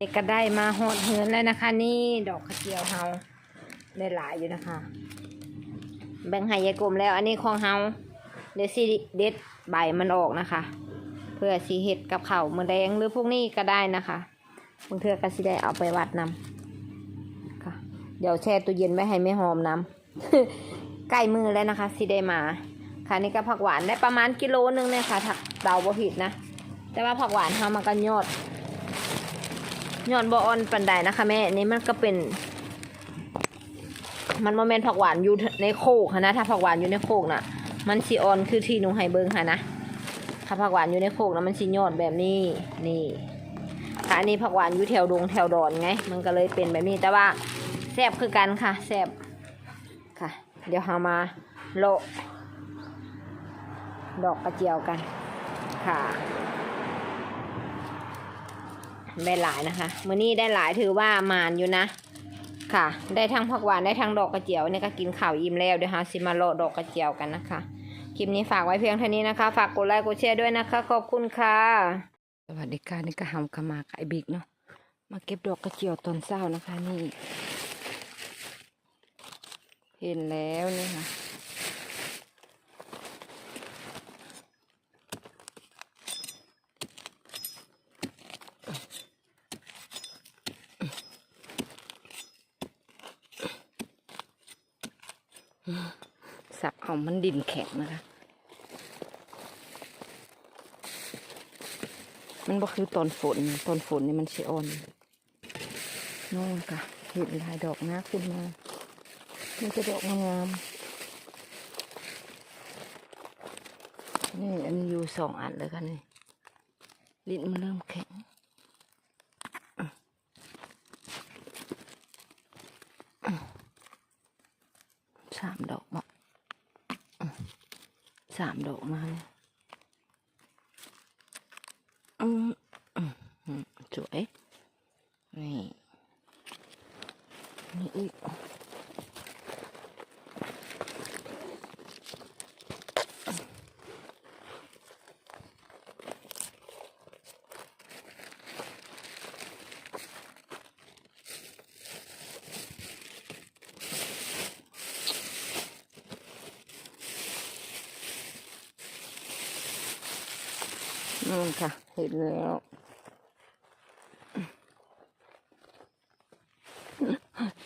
เด็กก็ได้มาหอดเหือนแล้วนะคะ นี่ดอกกระเจียวเฮาได้หลายอยู่นะคะ แบ่งให้ยายกลมแล้ว อันนี้ของเฮาเดี๋ยวสิเด็ดใบมันออกนะคะ เพื่อสีเห็ดกับเขาวมือแดงหรือพวกนี้ก็ได้นะคะบางเทื่อก็สิได้เอาไปวัดนำค่ะ เดี๋ยวแช่ตู้เย็นไว้ให้ไม่หอมน้ำใกล้มือแล้วนะคะสิได้มาค่ะนี่ก็ผักหวานได้ประมาณกิโลนึงเนี่ยค่ะถ้าเดาบ่ผิดนะแต่ว่าผักหวานเฮามันก็ยอด ยอดบอออนปันไดนะคะแม่นี่มันก็เป็น มันโมเมนผักหวานอยู่ในโคกนะถ้าผักหวานอยู่ในโคกน่ะ มันสีออนคือที่หนูให้เบิงค่ะนะถ้าผักหวานอยู่ในโคกนะมันสียอดแบบนี้นี่ค่ะอันนี้ผักหวานอยู่แถวดงแถวดอนไง มันก็เลยเป็นแบบนี้แต่ว่าแซบคือกันค่ะแซบค่ะ เดี๋ยวเรามาโลดอกกระเจียวกันค่ะ ได้หลายนะคะมื้อนี้ได้หลายถือว่ามานอยู่นะ ค่ะ ได้ทั้งผักหวานได้ทั้งดอกกระเจียวเนี่ยก็กินข้าวอิ่มแล้วเดี๋ยวหาสิมาโลดอกกระเจียวกันนะคะคลิปนี้ฝากไว้เพียงเท่านี้นะคะ ฝากกดไลค์กดแชร์ด้วยนะคะ ขอบคุณค่ะ สวัสดีค่ะนี่ก็หำกะมากับไอบิ๊กเนาะมาเก็บดอกกระเจียวตอนเช้านะคะนี่ เห็นแล้วนี่ค่ะ สับเอามันดินแข็งนะคะ มันบ่คือตอนฝนตอนฝนนี่มันสิอ่อนนู่นค่ะเห็นลายดอกนะขึ้นมามันจะดอกงามนี่อันนี้อยู่สองอันเลยค่ะนี่ลิ้นมันเริ่มแข็ง สามดอกมา สามดอกมาเลยอืมอืมอืมสวย นี่ นี่อีก นู่นค่ะ เห็นแล้ว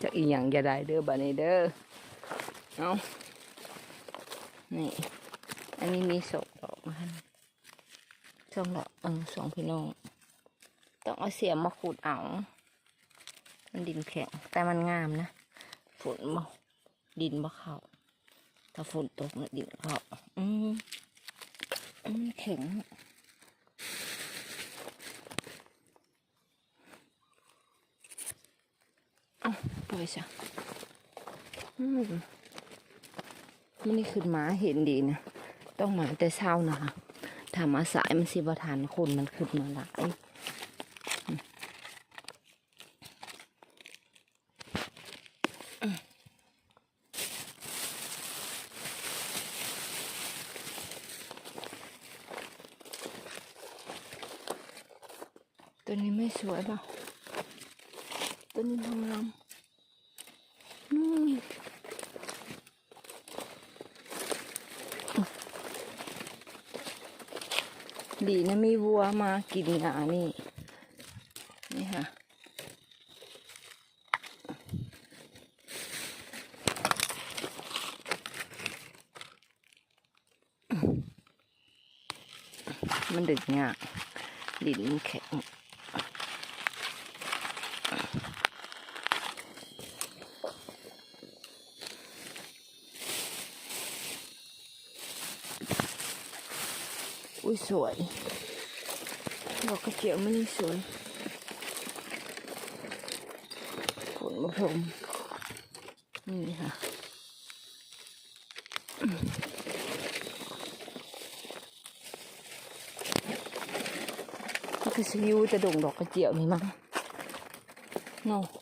จะอีหยังจะได้เด้อบันนี้เด้อเอานี่ อันนี้มีสองดอกนะคะสองดอกเออสองพี่น้อง ต้องเอาเสียมมาขูดเอา มันดินแข็ง แต่มันงามนะ ฝนบ่ดินบ่เข้า ถ้าฝนตกนะดินเข้าอืมอืมแข็ง เอาปล่อยซะอืมมันนี่ขึ้นมาเห็นดีนะต้องมาแต่เช้านะคะถ้ามาสายมันสิบทานคนมันขึ้นมาหลายตัวนี้ไม่สวยเปล่า ตัวนี้ทำรำนี่ ดีนะมีวัวมากินหนานี่ นี่ค่ะ มันดึกเนี่ยดินมันแข็ง อุ้ยสวย ดอกกระเจียวมันนี่สวยผลมะพร้าวนี่ค่ะมันคือสิอยูจะดงดอกกระเจียวนี่มั้งโน่ทำ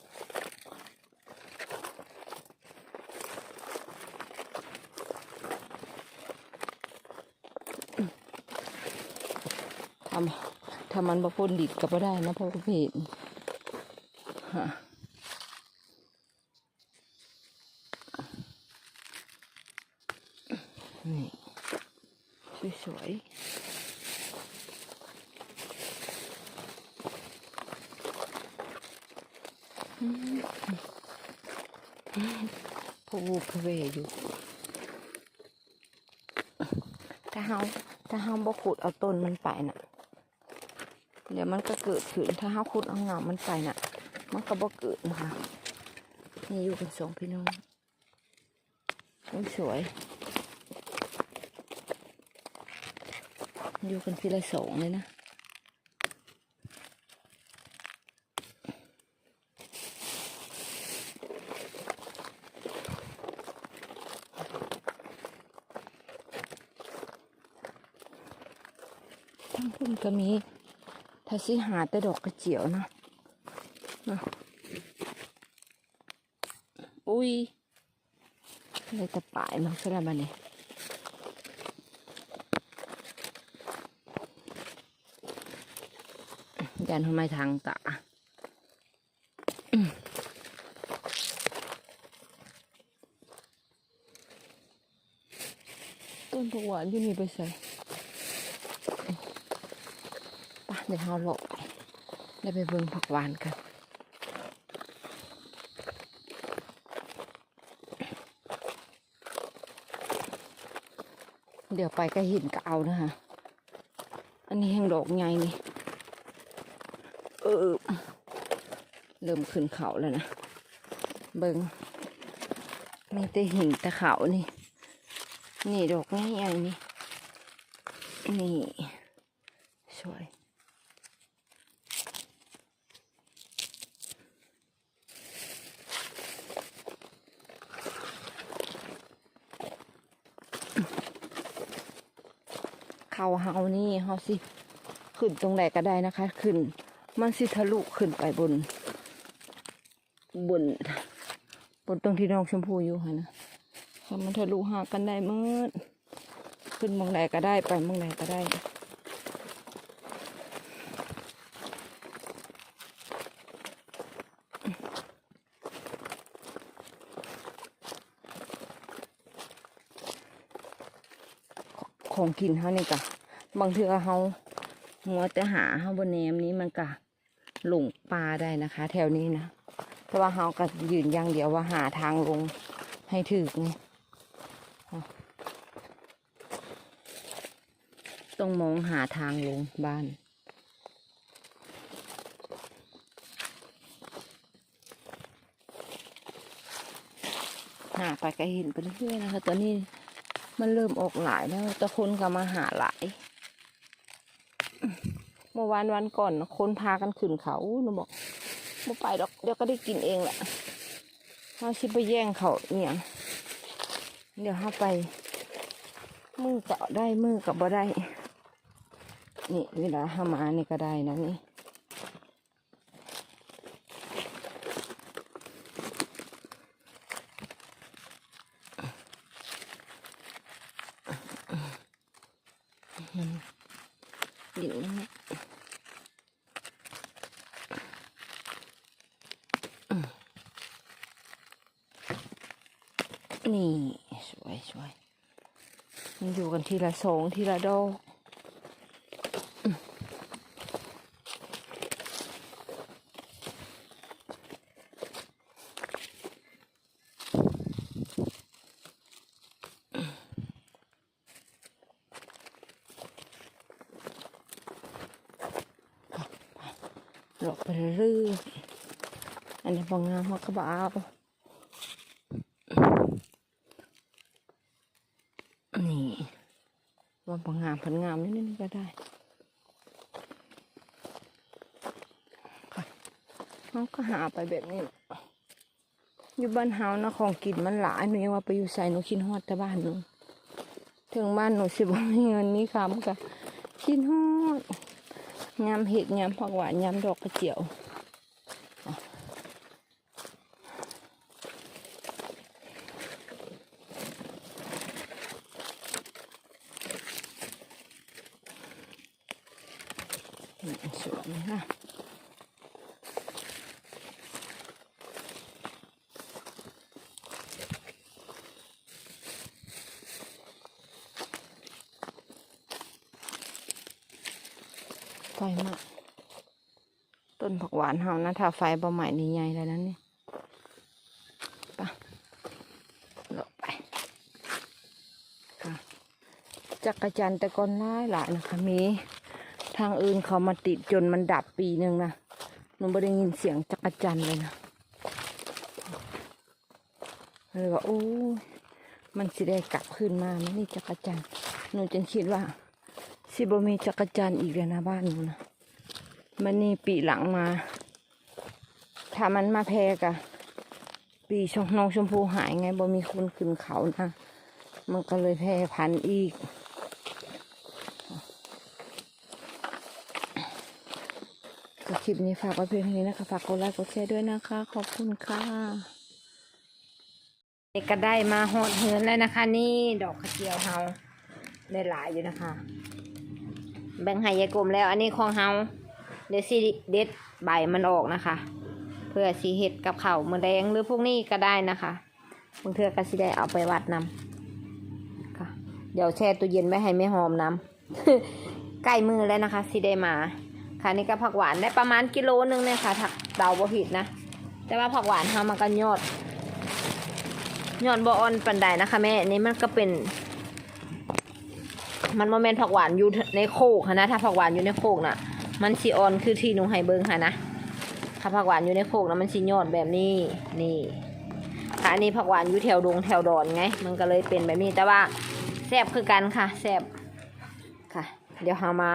ถ้ามันบ่พ่นดิดก็บ่ได้นะเพราะว่าเห็นฮะนี่สวยพวูพเวอยู่ ถ้าเฮาถ้าเฮาบ่ขุดเอาต้นมันไปน่ะ เดี๋ยวมันก็เกิดขึ้นถ้าเฮาขุดเอาเงามันไปน่ะ มันก็บ่เกิดนะคะนี่อยู่กันสองพี่น้องนี่สวย อยู่กันทีละสองเลยนะทั้งคุณก็มี ถ้าสิหาแต่ดอกกระเจียวนะนะอุ้ยเลยแต่ป่ายมันสลับมาเนี่ยยันทำไมทางตาอืมต้นผักหวานอยู่นี่ไปใส่ ปะ เดี๋ยวเราหลบไปแล้ไปเบิ่งผักหวานกันเดี๋ยวไปก็หินก็เอานะคะ อันนี้แห้งดอกไงนี่ เออ เริ่มขึ้นเขาแล้วนะ เบิ่งมีแต่หินแต่เขานี่ นี่ดอกง่ายๆนี่ นี่ สวย เขาเฮานี่เฮาสิขึ้นตรงไหนก็ได้นะคะ ขึ้น มันสิทะลุขึ้นไปบน บน บนตรงที่น้องชมพูอยู่ค่ะนะถ้ามันทะลุหากันได้เมื่อขึ้นมองไหนก็ได้ไปมองไหนก็ได้ ของกินเขานี่กะบางเทือเขาหัวแต่หาเขาบนแนมนี้มันกะหลงปลาได้นะคะ แถวนี้นะแต่ว่าเขาก็ยืนอย่างเดียวว่าหาทางลงให้ถึกไงต้องมองหาทางลงบ้านหาไปก็เห็นไปเรื่อยๆนะคะตอนนี้ มันเริ่มออกหลายแล้วแต่คนก็มาหาหลาย เมื่อวานวันก่อนคนพากันขึ้นเขาหนูบอกไม่ไปดอกเดี๋ยวก็ได้กินเองแหละเขาชิไปแย่งเขาเนี่ย เดี๋ยวเขาไป มือก็ได้มือกับบ่ได้ นี่เวลาห้ามานี่ก็ได้นะนี่ ดินนั่นแหละอืม นี่สวยสวยมันอยู่กันทีละสองทีละดอกหลอกไปเรื่อยอันนี้บางงามเขาก็บเอานี่ว่า บางงามพันงามนิดนึงก็ได้ค่ะเขาก็หาไปแบบนี้ อยู่บ้านเฮานะของกินมันหลายหนูยังว่าไปอยู่ใส่หนูคิดฮอดแต่บ้านหนูถึงบ้านหนูสิบ่มีเงินมีคำก็คิดฮอดยำเห็ดยำผักหวานยำดอกกระเจียวอะนี่สวยไหมคะ ฟไหม้ต้นผักหวานเฮานะถ้าไฟบ่ไหม้นี่ใหญ่แล้วนะนี่ไปะเลาะไปค่ะจักรจันทร์แต่ก่อนหลายหลายนะคะมี ทางอื่นเขามาติดจนมันดับปีหนึ่งนะหนูไม่ได้ยินเสียงจักรจันทร์เลยนะเลยว่าโอ้ยมันสิได้กลับคืนมาไหมนี่จักรจันทร์หนูจึงคิดว่า สิบมีจักรจันทร์อีกเลยนะบ้านนูนะมันนี่ปีหลังมาถ้ามันมาแพรกะปีชงน้องชมพูหายไงบ่มีคนขึ้นเขานะมันก็เลยแพร่พันธุ์อีกก็คลิปนี้ฝากไว้เพียงเท่านี้นะคะฝากกดไลค์กดแชร์ด้วยนะคะ ขอบคุณค่ะเด็กก็ได้มาหอดเหินแล้วนะคะ นี่ดอกกระเจียวเฮาได้หลายอยู่นะคะ แบ่งให้ยายกลมแล้ว อันนี้ของเฮาเดี๋ยวสิเด็ดใบมันออกนะคะ เพื่อสีเห็ดกับเข้ามือแดงหรือพวกนี้ก็ได้นะคะบางเทื่อก็สิได้เอาไปวัดนำค่ะ เดี๋ยวแช่ตู้เย็นไว้ให้ไม่หอมน้ำใกล้มือแล้วนะคะสิได้มาค่ะนี่ก็ผักหวานได้ประมาณกิโลนึงเนี่ยค่ะถ้าเดาบ่ผิดนะแต่ว่าผักหวานทำมากันยอดยอดบ่ออนปันใดนะคะแม่นนี้มันก็เป็น มันโมเมนผักหวานอยู่ในโคกนะถ้าผักหวานอยู่ในโคกน่ะ มันสีออนคือที่หนูให้เบิ้งค่ะนะถ้าผักหวานอยู่ในโคกนะมันสียอดแบบนี้นี่ค่ะอันนี้ผักหวานอยู่แถวดงแถวดอนไง มันก็เลยเป็นแบบนี้แต่ว่าแซบคือกันค่ะแซบค่ะ เดี๋ยวเรามา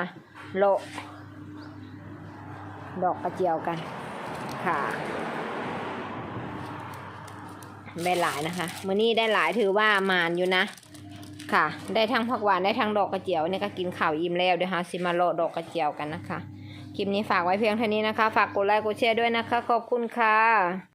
โละดอกกระเจียวกันค่ะได้หลายนะคะ มื้อนี้ได้หลายถือว่ามานอยู่นะ ค่ะ ได้ทั้งผักหวานได้ทั้งดอกกระเจียวเนี่ยก็กินข่าวอิ่มแล้วเดี๋ยวหาซิมาโลดอกกระเจียวกันนะคะ คลิปนี้ฝากไว้เพียงเท่านี้นะคะ ฝากกดไลค์กดแชร์ด้วยนะคะ ขอบคุณค่ะ